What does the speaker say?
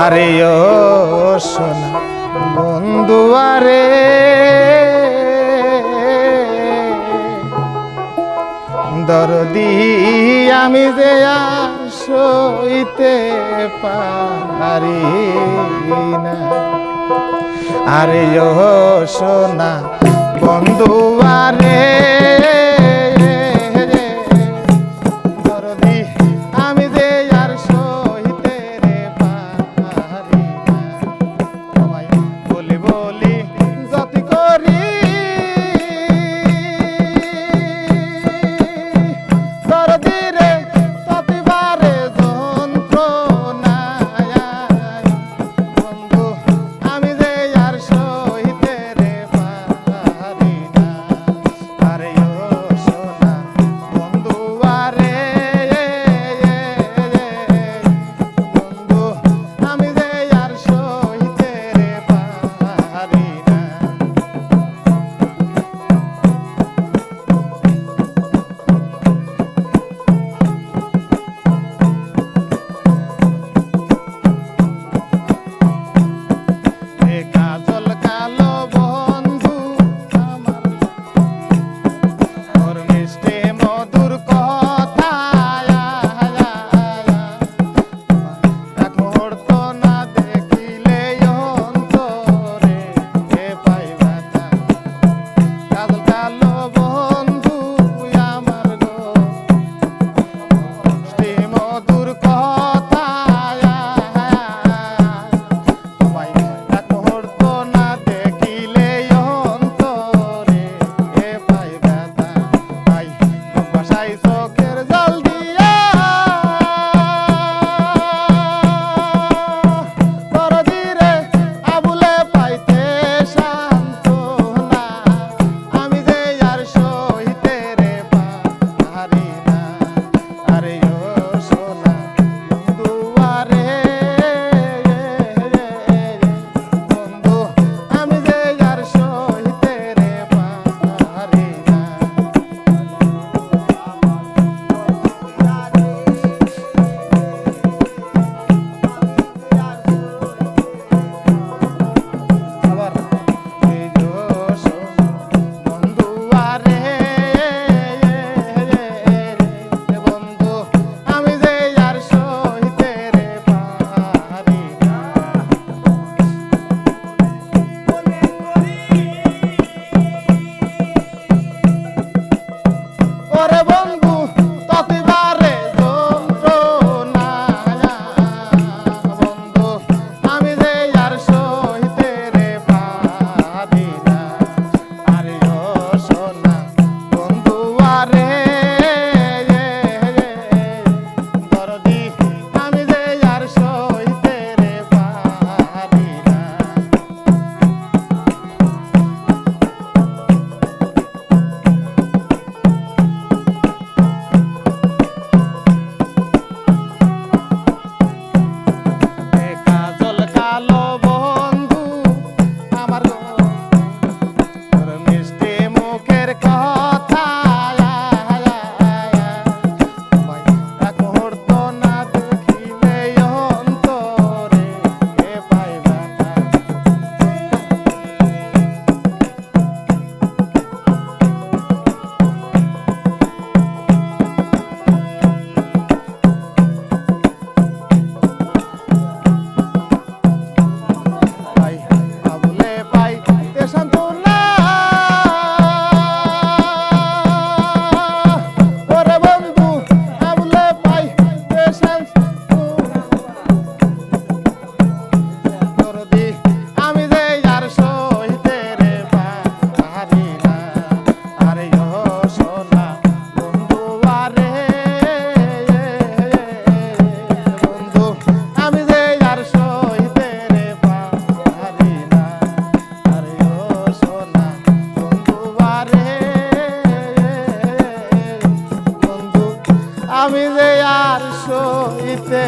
আরে ও সোনা, বন্ধু আরে। দরদি আমি যে সইতে পারি না। আরে ও সোনা, বন্ধু আরে। আমি যে আর সইতে